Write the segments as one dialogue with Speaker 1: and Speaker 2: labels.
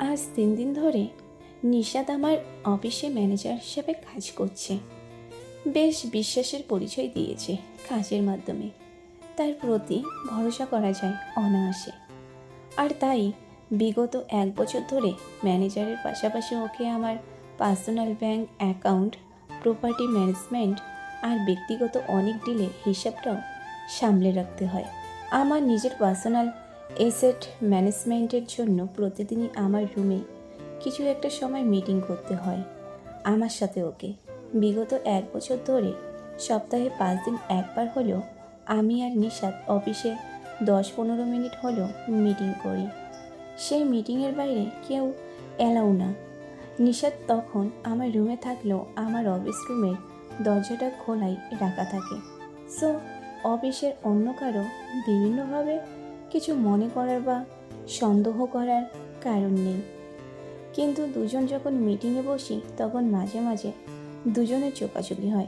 Speaker 1: আজ তিন দিন ধরে নিশাদ আমার অফিসে ম্যানেজার হিসেবে কাজ করছে। বেশ বিশ্বাসের পরিচয় দিয়েছে কাজের মাধ্যমে। তার প্রতি ভরসা করা যায় অনায়াসে। আর তাই বিগত এক বছর ধরে ম্যানেজারের পাশাপাশি ওকে আমার personal bank account, property management আর ব্যক্তিগত অনেক ডিলের হিসাবটাও সামলে রাখতে হয়। আমার নিজের পার্সোনাল এসেট ম্যানেজমেন্টের জন্য প্রতিদিনই আমার রুমে কিছু একটা সময় মিটিং করতে হয়, আমার সাথে ওকে। বিগত এক বছর ধরে সপ্তাহে পাঁচ দিন একবার হলেও আমি আর নিশাদ অফিসে দশ পনেরো মিনিট হলেও মিটিং করি। সেই মিটিংয়ের বাইরে কেউ এলাও না। নিশাদ তখন আমার রুমে থাকলেও আমার অফিস রুমের দরজাটা খোলাই রাখা থাকে। সো অফিসের অন্য কারও বিভিন্নভাবে কিছু মনে করার বা সন্দেহ করার কারণ নেই। কিন্তু দুজন যখন মিটিংয়ে বসি, তখন মাঝে মাঝে দুজনের চোকাচুকি হয়।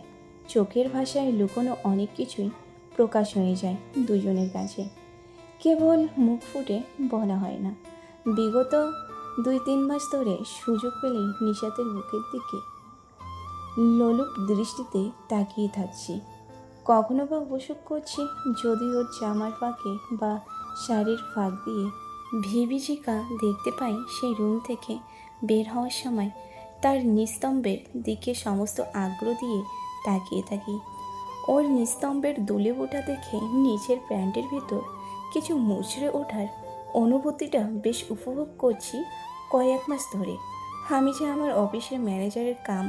Speaker 1: চোখের ভাষায় লুকোনো অনেক কিছুই প্রকাশ হয়ে যায় দুজনের কাছে। কেবল মুখ ফুটে বলা হয় না। বিগত দুই তিন মাস ধরে সুযোগ পেলেই নিশাতের মুখের দিকে লোলুপ দৃষ্টিতে তাকিয়ে থাকছি। কখনো বা অবসুখ করছি যদি ওর জামার ফাঁকে বা শাড়ির ফাঁক দিয়ে ভিভিজিকা দেখতে পাই সেই রুম থেকে বের হওয়ার সময় তার নিস্তম্ভের দিকে সমস্ত আগ্রহ দিয়ে তাকিয়ে থাকি। ওর নিস্তম্ভের দুলে ওঠা দেখে নিজের প্যান্টের ভিতর কিছু মুচড়ে ওঠার অনুভূতিটা বেশ উপভোগ করছি কয়েক মাস ধরে। আমি যে আমার অফিসের ম্যানেজারের কাম,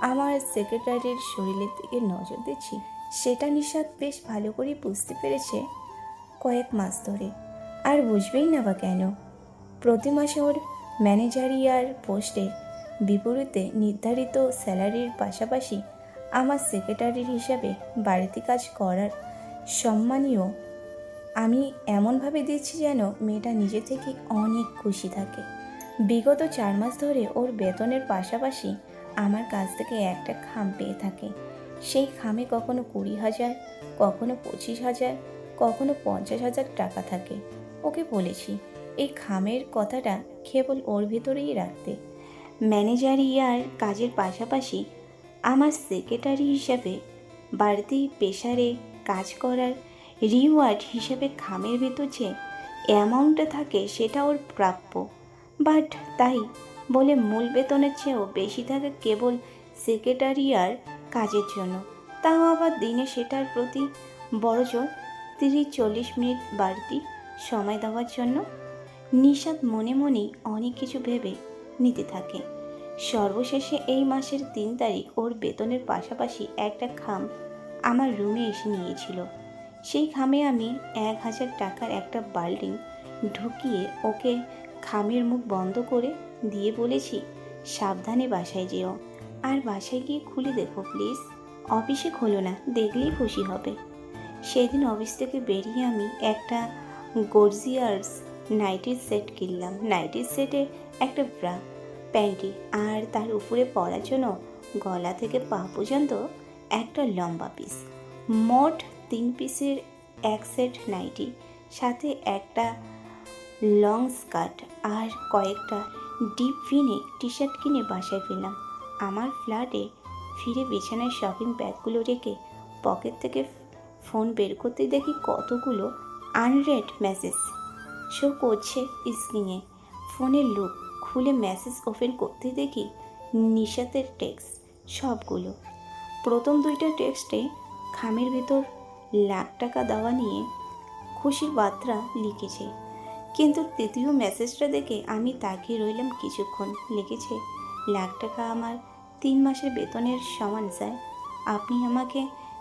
Speaker 1: আমার সেক্রেটারির শরীরের দিকে নজর দিচ্ছি, সেটা নিশাদ বেশ ভালো করে বুঝতে পেরেছে কয়েক মাস ধরে। আর বুঝবেই না বা কেন। প্রতি মাসে ওর ম্যানেজারিয়ার পোস্টের বিপরীতে নির্ধারিত স্যালারির পাশাপাশি আমার সেক্রেটারির হিসাবে বাড়িতে কাজ করার সম্মানীয় আমি এমনভাবে দিচ্ছি যেন মেয়েটা নিজে থেকে অনেক খুশি থাকে। বিগত চার মাস ধরে ওর বেতনের পাশাপাশি আমার কাছ থেকে একটা খাম পেয়ে থাকে। সেই খামে কখনো কুড়ি হাজার, কখনো পঁচিশ হাজার কখনো পঞ্চাশ হাজার টাকা থাকে। ওকে বলেছি, এই খামের কথাটা কেবল ওর ভেতরেই রাখতে। ম্যানেজারিয়ার কাজের পাশাপাশি আমার সেক্রেটারি হিসাবে বাড়তি পেশারে কাজ করার রিওয়ার্ড হিসেবে খামের ভেতর যে অ্যামাউন্টটা থাকে সেটা ওর প্রাপ্য। বাট তাই বলে মূল বেতনের চেয়েও বেশি থাকে কেবল সেক্রেটারিয়ার কাজের জন্য। তাও আবার দিনে সেটার প্রতি বড়জোর তিরিশ চল্লিশ মিনিট বাড়তি সময় দেওয়ার জন্য নিষাদ মনে মনেই অনেক কিছু ভেবে নিতে থাকে। সর্বশেষে এই মাসের তিন তারিখ ওর বেতনের পাশাপাশি একটা খাম আমার রুমে এসে নিয়েছিল। সেই খামে আমি এক হাজার টাকার একটা বাল্টিং ঢুকিয়ে ওকে খামের মুখ বন্ধ করে দিয়ে বলেছি, সাবধানে বাসায় যেও। আর বাসায় গিয়ে খুলে দেখো, প্লিজ। অফিসে খোলো না, দেখলেই খুশি হবে। সেদিন অফিস থেকে বেরিয়ে আমি একটা গর্জিয়ার্স নাইটির সেট কিনলাম। নাইটির সেটে একটা ব্রা প্যান্টি আর তার উপরে পরার জন্য গলা থেকে পা পর্যন্ত একটা লম্বা পিস মোট তিন পিসের এক সেট নাইটি সাথে একটা লং স্কার্ট আর কয়েকটা ডিপ ফিনে টি শার্ট কিনে বাসায় ফিরলাম। আমার ফ্ল্যাটে ফিরে বিছানায় শপিং ব্যাগগুলো রেখে পকেট থেকে ফোন বের করতে দেখি কতগুলো আনরেড মেসেজ শো করছে স্ক্রিনে ফোনের লুক খুলে মেসেজ ওপেন করতে দেখি নিশাতের টেক্সট সবগুলো। প্রথম দুইটা টেক্সটে খামের ভিতর লাখ টাকা দেওয়া নিয়ে খুশির বার্তা লিখেছে। কিন্তু তৃতীয় মেসেজটা দেখে আমি তাকিয়ে রইলাম কিছুক্ষণ। লিখেছে, লাখ টাকা আমার তিন মাসের বেতনের সমান স্যার। আপনি আমাকে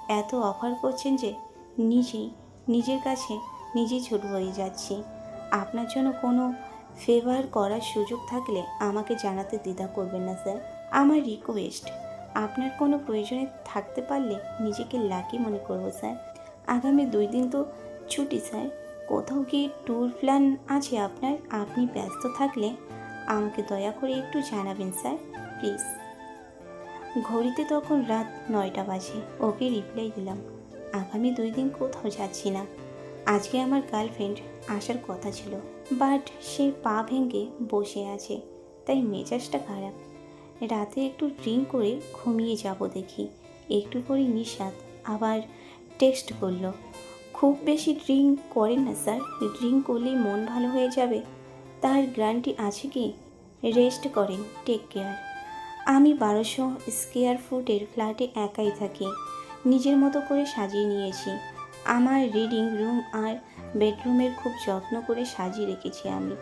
Speaker 1: এত অফার করছেন যে নিজেই, নিজের কাছে নিজেই ছোট হয়ে যাচ্ছি। আপনার জন্য কোনো ফেভার করার সুযোগ থাকলে আমাকে জানাতে দ্বিধা করবেন না স্যার আমার রিকোয়েস্ট আপনার কোনো প্রয়োজনে থাকতে পারলে নিজেকে লাকি মনে করব স্যার আগামী দুই দিন তো ছুটি স্যার কোথাও কি ট্যুর প্ল্যান আছে আপনার? আপনি ব্যস্ত থাকলে আমাকে দয়া করে একটু জানাবেন স্যার প্লিজ ঘড়িতে তখন রাত নয়টা বাজে। ওকে রিপ্লাই দিলাম, আগামী দুই দিন কোথাও যাচ্ছি না। আজকে আমার গার্লফ্রেন্ড আসার কথা ছিল
Speaker 2: বাট সে পা ভেঙে বসে আছে, তাই মেজাজটা খারাপ। রাতে একটু ড্রিঙ্ক করে ঘুমিয়ে যাব দেখি। একটু করে নিষাদ আবার টেক্সট করল, খুব বেশি ড্রিঙ্ক করেন না স্যার ড্রিঙ্ক করলেই মন ভালো হয়ে যাবে। তার গ্যারান্টি আছে কি? রেস্ট করেন টেক কেয়ার আমি বারোশো স্কোয়ার ফুটের ফ্ল্যাটে একাই থাকি। নিজের মতো করে সাজিয়ে নিয়েছি। আমার রিডিং রুম আর বেডরুমের খুব যত্ন করে সাজিয়ে রেখেছি আমি।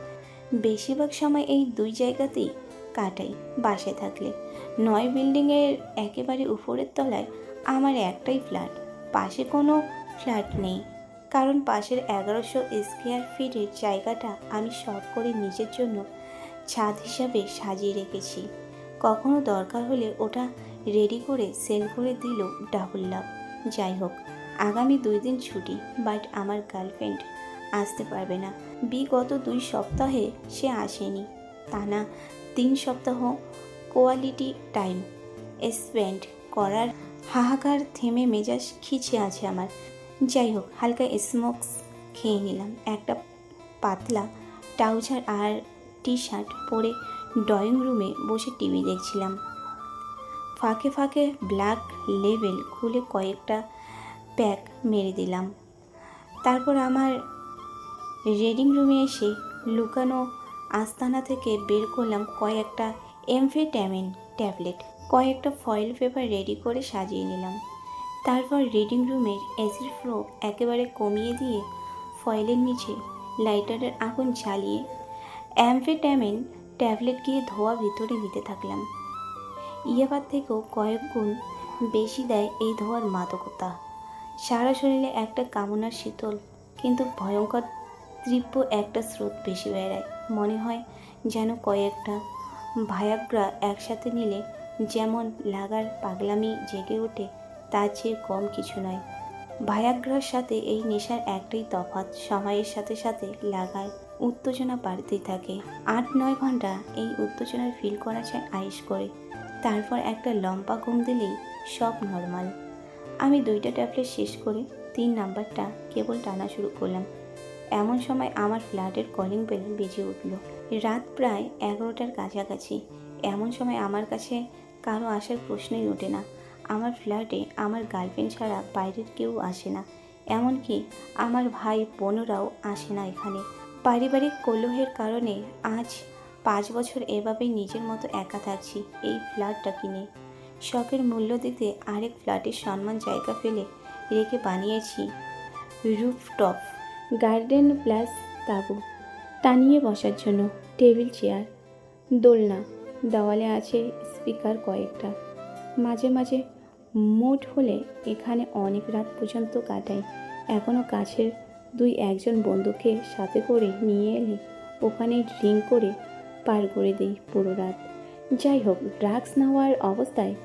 Speaker 2: বেশিরভাগ সময় এই দুই জায়গাতেই কাটাই বাসায় থাকলে। নয় বিল্ডিংয়ের একেবারে উপরের তলায় আমার একটাই ফ্ল্যাট। পাশে কোনো ফ্ল্যাট নেই। কারণ পাশের এগারোশো স্কোয়ার ফিটের জায়গাটা আমি শখ করে নিজের জন্য ছাদ হিসাবে সাজিয়ে রেখেছি। কখনো দরকার হলে ওটা রেডি করে সেল করে দিল ডাবল লাভ যাই হোক, আগামী দুই দিন ছুটি বাট আমার গার্লফ্রেন্ড আসতে পারবে না। বিগত দুই সপ্তাহে সে আসেনি। তা না, তিন সপ্তাহ কোয়ালিটি টাইম স্পেন্ড করার হাহাকার থেমে মেজাজ খিচে আছে আমার। যাই হোক, হালকা স্মোকস খেয়ে নিলাম। একটা পাতলা ট্রাউজার আর টি শার্ট পরে ড্রয়িং রুমে বসে টিভি দেখছিলাম। ফাঁকে ফাঁকে ব্ল্যাক লেবেল খুলে কয়েকটা প্যাক মেরে দিলাম। তারপর আমার রেডিং রুমে এসে লুকানো আস্তানা থেকে বের করলাম কয়েকটা এমফেটামিন ট্যাবলেট। কয়েকটা ফয়েল পেপার রেডি করে সাজিয়ে নিলাম। তারপর রিডিং রুমের এসির ফ্লো একেবারে কমিয়ে দিয়ে ফয়েলের নিচে লাইটারের আগুন জ্বালিয়ে অ্যামফেটামিন ট্যাবলেট গিয়ে ধোয়া ভিতরে দিতে থাকলাম। ইয়াবার থেকেও কয়েক গুণ বেশি দেয় এই ধোয়ার মাদকতা। সারা শরীরে একটা কামনার শীতল কিন্তু ভয়ঙ্কর তীব্র একটা স্রোত বেশি বেড়ায়। মনে হয় যেন কয়েকটা ভায়াগ্রা একসাথে নিলে যেমন লাগার পাগলামি জেগে ওঠে, তার চেয়ে কম কিছু নয়। ভায়াগ্রার সাথে এই নেশার একটাই তফাৎ, সময়ের সাথে সাথে লাগার উত্তেজনা বাড়তেই থাকে। আট নয় ঘণ্টা এই উত্তেজনার ফিল করা যায় আইস করে। তারপর একটা লম্বা ঘুম দিলেই সব নর্মাল আমি দুইটা ট্যাবলেট শেষ করে তিন নাম্বারটা কেবল টানা শুরু করলাম। এমন সময় আমার ফ্ল্যাটের কলিং বেল বেজে উঠল। রাত প্রায় এগারোটার কাছাকাছি। এমন সময় আমার কাছে কারও আসার প্রশ্নই ওঠে না। আমার ফ্ল্যাটে আমার গার্লফ্রেন্ড ছাড়া বাইরের কেউ আসে না। এমনকি আমার ভাই বোনরাও আসে না এখানে। পারিবারিক কলহের কারণে আজ পাঁচ বছর এভাবেই নিজের মতো একা থাকছি এই ফ্ল্যাটটা কিনে। শখের মূল্য দিতে আরেক ফ্ল্যাটের সম্মান জায়গা ফেলে রেখে বানিয়েছি রুফটপ,
Speaker 1: গার্ডেন প্লাস তাঁবু। টানিয়ে বসার জন্য টেবিল, চেয়ার, দোলনা, দেওয়ালে আছে স্পিকার কয়েকটা। মাঝে মাঝে মুড হলে এখানে অনেক রাত পর্যন্ত কাটাই। এখনও কাছের দুই একজন বন্ধুকে সাথে করে নিয়ে এলে। ওখানে ড্রিঙ্ক করে পার করে দিই পুরো রাত। যাই হোক, ড্রাগস নেওয়ার অবস্থায়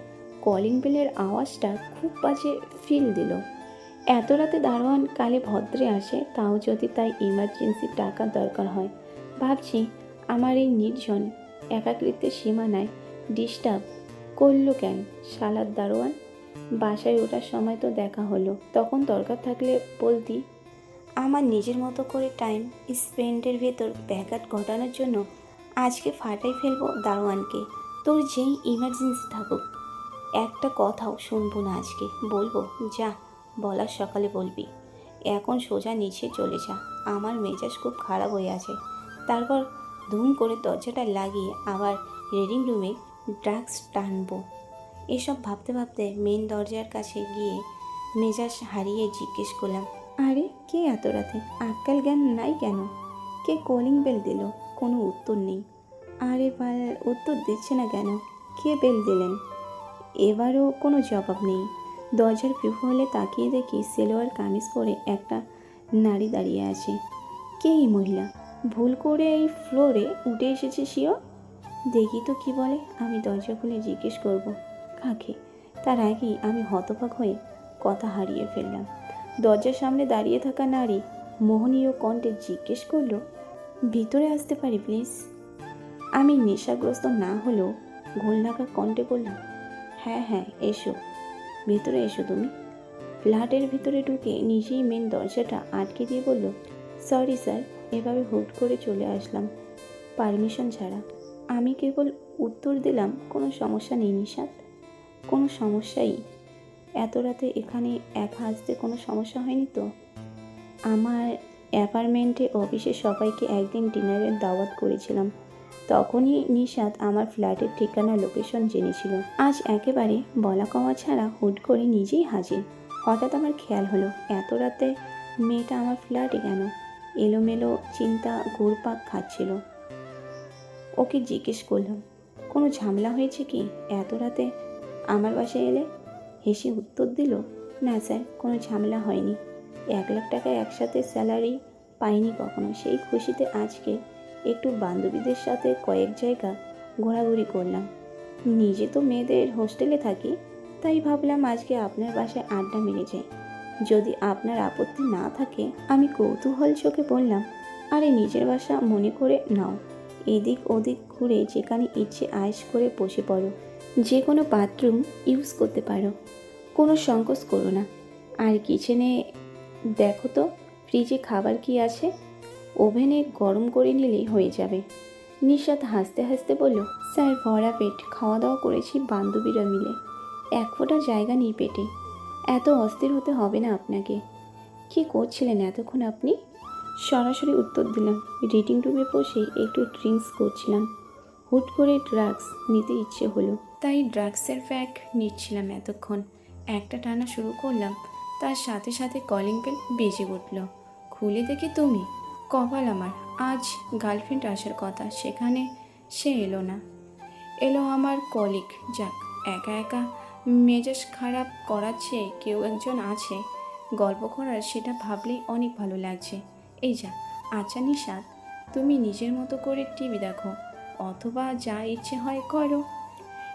Speaker 1: কলিং বেলের আওয়াজটা খুব বাজে ফিল দিল। এত রাতে দারোয়ান কালে ভদ্রে আসে, তাও যদি তাই ইমার্জেন্সি টাকা দরকার হয়। ভাবছি, আমার এই নির্জন একাকৃত্বের সীমানায় ডিস্টার্ব করল কেন শালার দারোয়ান? বাসায় ওঠার সময় তো দেখা হলো, তখন দরকার থাকলে বলতি।
Speaker 2: আমার নিজের মতো করে টাইম স্পেন্ডের ভেতর ব্যাঘাত ঘটানোর জন্য আজকে ফাটাই ফেলব দারোয়ানকে। তোর যেই ইমার্জেন্সি থাকুক। একটা কথাও শুনব না আজকে। বলব, যা, বলার সকালে বলবি। এখন সোজা নিচে চলে যা। আমার মেজাজ খুব খারাপ হয়ে আছে। তারপর ধুম করে দরজাটা লাগিয়ে আবার রিডিং রুমে ড্রাগস টানবো। এসব ভাবতে ভাবতে মেন দরজার কাছে গিয়ে মেজাজ হারিয়ে জিজ্ঞেস করলাম
Speaker 1: আরে কে এত রাতে? আক্কাল জ্ঞান নাই কেন? কে কলিং বেল দিল? কোনো উত্তর নেই। আরে বাল উত্তর দিচ্ছে না কেন? কে বেল দিলেন? এবারও কোনো জবাব নেই। দরজার হলে তাকিয়ে দেখি সেলোয়ার কামিজ পরে একটা নারী দাঁড়িয়ে আছে। কে এই মহিলা? ভুল করে এই ফ্লোরে উঠে এসেছে শিও? দেখি তো কি বলে, আমি দরজা খুলে জিজ্ঞেস করব। কাকে? তার আগেই আমি হতবাক হয়ে কথা হারিয়ে ফেললাম। দরজার সামনে দাঁড়িয়ে থাকা নারী মোহনীয় কণ্ঠে জিজ্ঞেস করল, ভিতরে আসতে পারি, প্লিজ? আমি নেশাগ্রস্ত না হলেও ঘোল লাগা কণ্ঠে বললাম হ্যাঁ হ্যাঁ এসো। ভেতরে এসো তুমি। ফ্ল্যাটের ভিতরে ঢুকে নিজেই মেন দরজাটা আটকে দিয়ে বলল, সরি স্যার,
Speaker 2: এভাবে হুট করে চলে আসলাম। পারমিশন ছাড়া। আমি কেবল উত্তর দিলাম, কোনো সমস্যা নেই নিশাত। কোনো সমস্যাই এত রাতে এখানে একা আসতে কোনো সমস্যা হয়নি তো? আমার অ্যাপার্টমেন্টে অফিসে সবাইকে একদিন ডিনারের দাওয়াত করেছিলাম। তখনই নিশাদ আমার ফ্ল্যাটের ঠিকানা, লোকেশন জেনেছিল। আজ একেবারে বলা কওয়া ছাড়া হুট করে নিজেই হাজির। হঠাৎ আমার খেয়াল হলো, এত রাতে মেয়েটা আমার ফ্ল্যাটে কেন? এলোমেলো চিন্তা ঘুরপাক খাচ্ছিল। ওকে জিজ্ঞেস করলাম, কোনো ঝামেলা হয়েছে কি? এত রাতে আমার বাসায় এলে হেসে উত্তর দিল, না স্যার, কোনো ঝামেলা হয়নি। এক লাখ টাকা একসাথে স্যালারি পাইনি কখনো। সেই খুশিতে আজকে একটু বান্ধবীদের সাথে কয়েক জায়গা ঘোরাঘুরি করলাম। নিজে তো মেয়েদের হোস্টেলে থাকি, তাই ভাবলাম আজকে আপনার বাসায় আড্ডা মেরে যাই। যদি আপনার আপত্তি না থাকে, আমি কৌতূহল চোখে বললাম, আরে নিজের বাসা মনে করে নাও। এদিক ওদিক ঘুরে যেখানে ইচ্ছে আয়েস করে বসে পড়ো। যে কোনো বাথরুম ইউজ করতে পারো। কোনো সংকোচ করো না। আর কিচেনে দেখো তো, ফ্রিজে খাবার কি আছে? ওভেনে গরম করে নিলেই হয়ে যাবে। নিশাত হাসতে হাসতে বলল, স্যার, ভরা পেট। খাওয়া দাওয়া করেছি বান্ধবীরা মিলে। এক ফোঁটা জায়গা নেই পেটে। এত অস্থির হতে হবে না আপনাকে। কি করছিলেন এতক্ষণ আপনি? সরাসরি উত্তর দিলাম, রিডিং রুমে বসে একটু ড্রিঙ্কস করছিলাম। হুট করে ড্রাগস নিতে ইচ্ছে হলো। তাই ড্রাগসের প্যাক নিচ্ছিলাম এতক্ষণ। একটা টানা শুরু করলাম, তার সাথে সাথে কলিং বেল বেজে উঠল। খুলে দেখি তুমি? কপাল আমার, আজ গার্লফ্রেন্ড আসার কথা, সেখানে সে এলো না। এলো আমার কলিগ যাক, একা একা মেজাজ খারাপ করাচ্ছে, কেউ একজন আছে। গল্প করার সেটা ভাবলেই অনেক ভালো লাগছে। এই যা আচ্ছা নিশাদ তুমি নিজের মতো করে টিভি দেখো। অথবা যা ইচ্ছে হয় করো।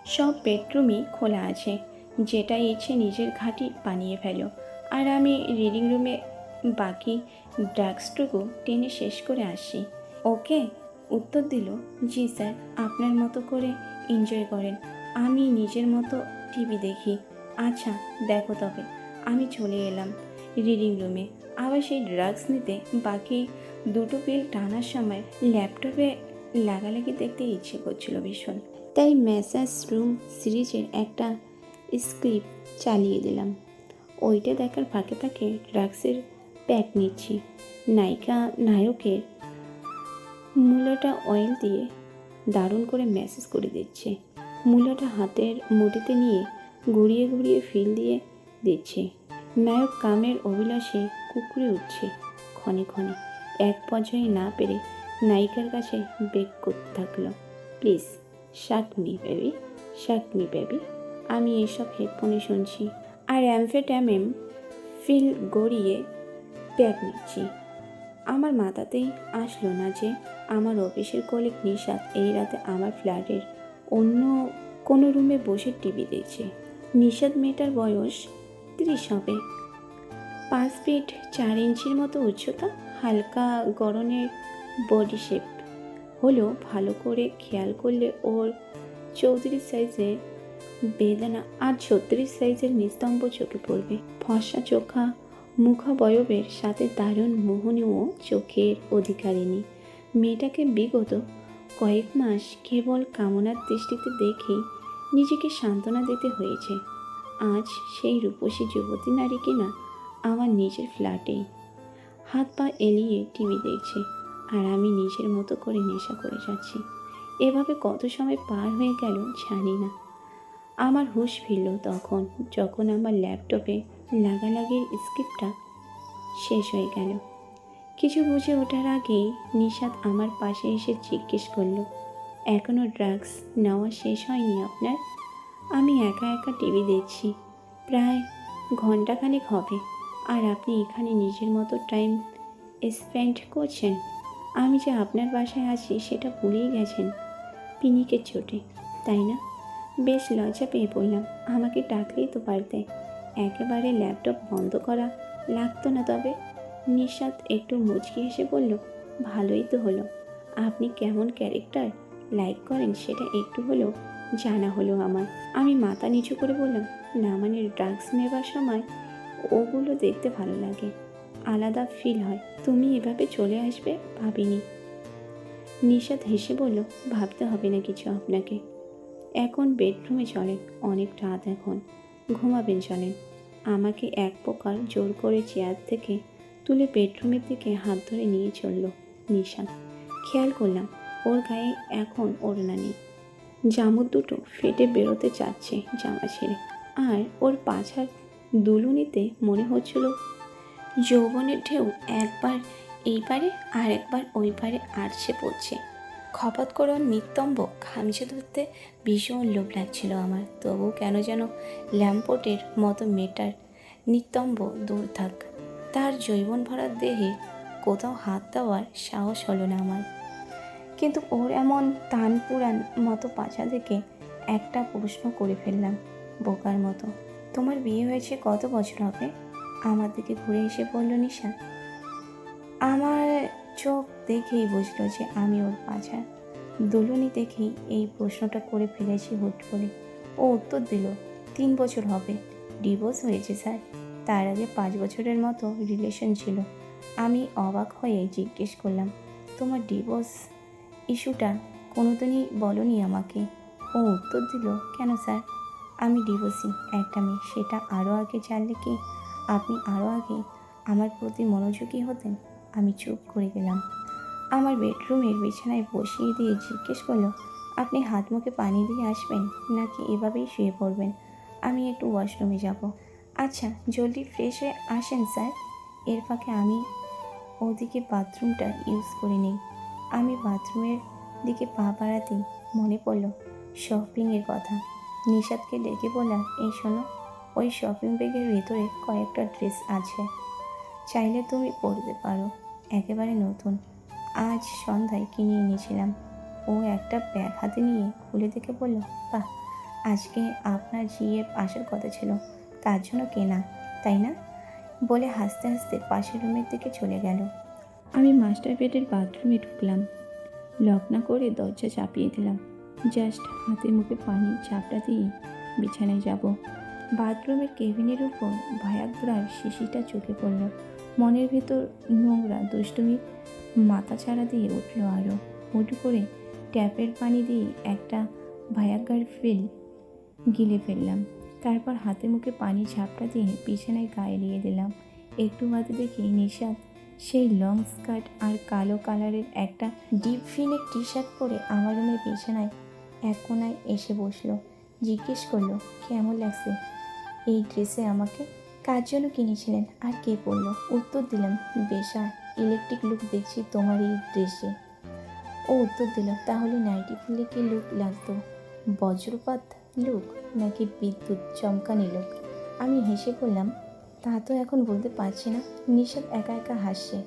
Speaker 2: সব বেডরুমই খোলা আছে। যেটা ইচ্ছে নিজের ঘাঁটি বানিয়ে ফেলো। আর আমি রিডিং রুমে বাকি ড্রাগসটুকু টেনে শেষ করে আসি। ওকে? উত্তর দিল, জি স্যার, আপনার মতো করে এনজয় করেন। আমি নিজের মতো টিভি দেখি। আচ্ছা দেখো তবে। আমি চলে এলাম রিডিং রুমে আবার সেই ড্রাগস নিতে বাকি দুটো পিল টানার সময় ল্যাপটপে লাগালাগি দেখতে ইচ্ছে করছিল ভীষণ। তাই ম্যাসাজ রুম সিরিজের একটা স্ক্রিপ্ট চালিয়ে দিলাম। ওইটা দেখার ফাঁকে ফাঁকে ড্রাগসের প্যাক নিচ্ছি। নায়িকা, নায়কের মূলাটা অয়েল দিয়ে দারুণ করে ম্যাসেজ করে দিচ্ছে। মূলাটা হাতের মুঠিতে নিয়ে ঘুরিয়ে ঘুরিয়ে ফিল দিয়ে দিচ্ছে। নায়ক কামের অভিলাষে কুকুরে উঠছে ক্ষণে ক্ষণে। এক পর্যায়ে না পেরে নায়িকার কাছে বেগ করতে থাকল। প্লিজ শাক বেবি শাক বেবি আমি এসব হেডফোনে শুনছি। আর অ্যামফেটামেম ফিল গড়িয়ে প্যাক নিচ্ছি। আমার মাথাতেই আসলো না যে আমার অফিসের কলিগ নিশাত এই রাতে আমার ফ্ল্যাটের অন্য কোনো রুমে বসে টিভি দেখছে। নিশাদ মেয়েটার বয়স তিরিশ হবে। পাঁচ ফিট চার ইঞ্চির মতো উচ্চতা, হালকা গরনের বডি শেপ হলো ভালো করে খেয়াল করলে ওর চৌত্রিশ সাইজের বেদানা আর ছত্রিশ সাইজের নিস্তম্ভ চোখে পড়বে। ফর্সা চোখা মুখাবয়বের সাথে দারুণ মোহনীয় চোখের অধিকারিণী। মেয়েটাকে বিগত কয়েক মাস কেবল কামনার দৃষ্টিতে দেখেই নিজেকে সান্ত্বনা দিতে হয়েছে। আজ সেই রূপসী যুবতী নারী কিনা আমার নিজের ফ্ল্যাটেই হাত পা এলিয়ে টিভি দেখছে। আর আমি নিজের মতো করে নেশা করে যাচ্ছি। এভাবে কত সময় পার হয়ে গেল জানি না। আমার হুঁশ ফিরল তখন, যখন আমার ল্যাপটপে লাগালাগির স্ক্রিপ্টটা শেষ হয়ে গেল। কিছু বুঝে ওঠার আগেই নিশাদ আমার পাশে এসে জিজ্ঞেস করল এখনও ড্রাগস নেওয়া শেষ হয়নি আপনার? আমি একা একা টিভি দেখছি। প্রায় ঘন্টাখানেক হবে। আর আপনি এখানে নিজের মতো টাইম স্পেন্ড করছেন? আমি যে আপনার বাসায় আছি সেটা ভুলেই গেছেন। পিনিকের চোটে, তাই না? বেশ লজ্জা পেয়ে পড়লাম। আমাকে ডাকলেই তো পারতে। একেবারে ল্যাপটপ বন্ধ করা লাগতো না তবে? নিঃস্বাদ একটু মুচকি হেসে বলল, ভালোই তো হলো। আপনি কেমন ক্যারেক্টার? লাইক করেন, সেটা একটু হলেও জানা হলো আমার। আমি মাথা নিচু করে বললাম, না মানে ড্রাগস নেবার সময় ওগুলো দেখতে ভালো লাগে।
Speaker 1: আলাদা ফিল হয়। তুমি এভাবে চলে আসবে ভাবিনি। নিশাদ হেসে বলল, ভাবতে হবে না কিছু আপনাকে। এখন বেডরুমে চলেন অনেক রাত এখন। ঘুমাবেন চলেন। আমাকে এক প্রকার জোর করে চেয়ার থেকে তুলে বেডরুমের দিকে হাত ধরে নিয়ে চলল নিশাদ খেয়াল করলাম, ওর গায়ে এখন ওড়না নেই। জামুর দুটো ফেটে বেরোতে চাচ্ছে জামা ছেড়ে। আর ওর পাছার দুলুনিতে মনে হচ্ছিল যৌবনের ঢেউ একবার এই পারে আর একবার ওই পারে আড়ছে পড়ছে। খপাত করে নিতম্ব খামচে ধরতে ভীষণ লোভ লাগছিল আমার। তবু কেন যেন ল্যাম্পোটের মতো মেটার নিতম্ব দূর থাক। তার জৈবন ভরা দেহে কোথাও হাত দেওয়ার সাহস হলো না আমার। কিন্তু ওর এমন তান পুরান মতো পাছা দেখে একটা প্রশ্ন করে ফেললাম বোকার মতো। তোমার বিয়ে হয়েছে কত বছর হবে? আমার দিকে ঘুরে এসে বলল, নিশা, আমার চোখ দেখেই বুঝলো যে আমি ওর পাছা দুলুনি দেখেই এই প্রশ্নটা করে ফেলেছি হুট করে। ও উত্তর দিল, তিন বছর হবে। ডিভোর্স হয়েছে, স্যার। তার আগে পাঁচ বছরের মতো রিলেশন ছিল। আমি অবাক হয়ে জিজ্ঞেস করলাম, তোমার ডিভোর্স ইস্যুটা কোনোদিনই বলনি আমাকে? ও উত্তর দিল, কেন, স্যার? আমি ডিভোর্সি। একটা মেয়ে, সেটা আরও আগে জানলে কি আপনি আরও আগে আমার প্রতি মনোযোগী হতেন, আমি চুপ করে গেলাম। আমার বেডরুমের বিছানায় বসিয়ে দিয়ে জিজ্ঞেস করল, আপনি হাত মুখে পানি দিয়ে আসবেন নাকি এভাবেই শুয়ে পড়বেন? আমি একটু ওয়াশরুমে যাব। আচ্ছা জলদি ফ্রেশ হয়ে আসেন, স্যার। এর ফাঁকে আমি ওদিকে বাথরুমটা ইউজ করে নিই। আমি বাথরুমের দিকে পা বাড়াতেই মনে পড়ল, শপিংয়ের কথা। নিষাদকে ডেকে বললাম, এই শোনো ওই শপিং ব্যাগের ভিতরে কয়েকটা ড্রেস আছে। চাইলে তুমি পরতে পারো, একেবারে নতুন। আজ সন্ধ্যায় কিনে এনেছিলাম। ও একটা ব্যাগ হাতে নিয়ে খুলে দেখে বলল, বাহ, আজকে আপনার জিএফ আসার কথা ছিল। তার জন্য কেনা, তাই না? বলে হাসতে হাসতে পাশের রুমের দিকে চলে গেল। আমি মাস্টার বেডের বাথরুমে ঢুকলাম। লক না করে দরজা চাপিয়ে দিলাম। জাস্ট হাতে মুখে পানি চাপটা দিয়ে বিছানায় যাব। বাথরুমের কেবিনের উপর ভায়াগ্রার শিশিটা চোখে পড়ল। মনের ভেতর নোংরা দুষ্টুমি মাথা ছাড়া দিয়ে উঠল আরও। হুট করে ট্যাপের পানি দিয়ে একটা ভায়াগ্রার ফিল গিলে ফেললাম। তারপর হাতে মুখে পানি ঝাপটা দিয়ে বিছানায় গায়ে দিয়ে দিলাম। একটু বাদে দেখি নিশাদ সেই লং স্কার্ট আর কালো কালারের একটা ডিপ ফিনের টি শার্ট পরে আমার রুমের বিছানায় এক কোনায় এসে বসল। জিজ্ঞেস করল, কেমন লাগছে? এই ড্রেসে আমাকে কার জন্য কিনেছিলেন? আর কে পরলো? উত্তর দিলাম বেশা ইলেকট্রিক লুক দেখছি তোমার এই ড্রেসে। ও উত্তর দিল, তাহলে নাইটি ফুলে কি লুক লাগতো? বজ্রপাত লুক নাকি বিদ্যুৎ চমকানি লুক? আমি হেসে বললাম, তা তো এখন বলতে পারছি না। নিষাদ একা একা হাসছে।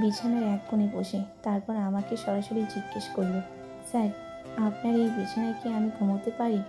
Speaker 1: বিছানার এক কোণে বসে, তারপর আমাকে সরাসরি জিজ্ঞেস করল, স্যার, আপনার এই বিছানায় কি আমি ঘুমোতে পারি?